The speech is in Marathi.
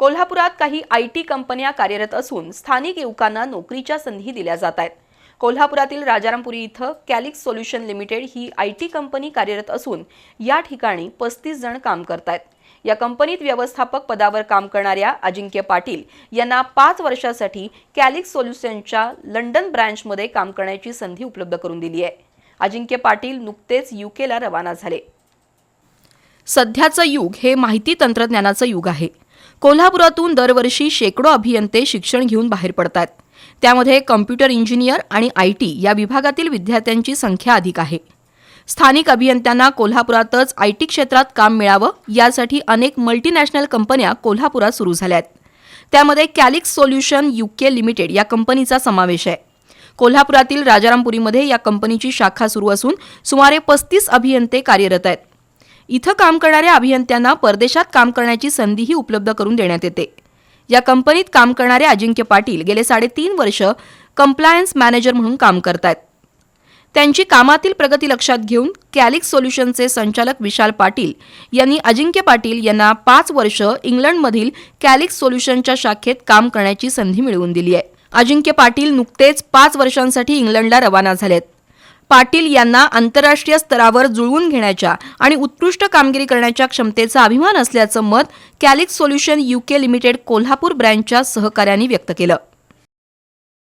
कोल्हापुरात काही आय टी कंपन्या कार्यरत असून स्थानिक युवकांना नोकरीच्या संधी दिल्या जात आहेत. कोल्हापुरातील राजारामपुरी इथं कॅलिक्स सोल्युशन लिमिटेड ही आय टी कंपनी कार्यरत असून या ठिकाणी पस्तीस जण काम करतायत या कंपनीत व्यवस्थापक पदावर काम करणाऱ्या अजिंक्य पाटील यांना पाच वर्षासाठी कॅलिक्स सोल्युशनच्या लंडन ब्रँचमध्ये काम करण्याची संधी उपलब्ध करून दिली आहे. अजिंक्य पाटील नुकतेच युकेला रवाना झाले. सध्याचं युग हे माहिती तंत्रज्ञानाचं युग आहे. कोल्हापुरातून दरवर्षी शेकडो अभियंते शिक्षण घेऊन बाहेर पडतात. त्यामध्ये कम्प्युटर इंजिनियर आणि आय टी या विभागातील विद्यार्थ्यांची संख्या अधिक आहे. स्थानिक अभियंत्यांना कोल्हापुरातच आय टी क्षेत्रात काम मिळावं यासाठी अनेक मल्टीनॅशनल कंपन्या कोल्हापुरात सुरू झाल्या आहेत त्यामध्ये कॅलिक्स सोल्युशन युके लिमिटेड या कंपनीचा समावेश आहे. कोल्हापुरातील राजारामपुरीमध्ये या कंपनीची शाखा सुरू असून सुमारे पस्तीस अभियंते कार्यरत आहेत. इथं काम करणाऱ्या अभियंत्यांना परदेशात काम करण्याची संधीही उपलब्ध करून देण्यात येते. या कंपनीत काम करणारे अजिंक्य पाटील गेले साडेतीन वर्ष कंप्लायन्स मॅनेजर म्हणून काम करतायत. त्यांची कामातील प्रगती लक्षात घेऊन कॅलिक्स सोल्युशनचे संचालक विशाल पाटील यांनी अजिंक्य पाटील यांना पाच वर्ष इंग्लंडमधील कॅलिक्स सोल्युशनच्या शाखेत काम करण्याची संधी मिळवून दिली आहे. अजिंक्य पाटील नुकतेच पाच वर्षांसाठी इंग्लंडला रवाना झालेत. पाटील यांना आंतरराष्ट्रीय स्तरावर जुळवून घेण्याच्या आणि उत्कृष्ट कामगिरी करण्याच्या क्षमतेचा अभिमान असल्याचं मत Calyx solution UK limited Kolhapur ब्रँचच्या सहकाऱ्यांनी व्यक्त केलं.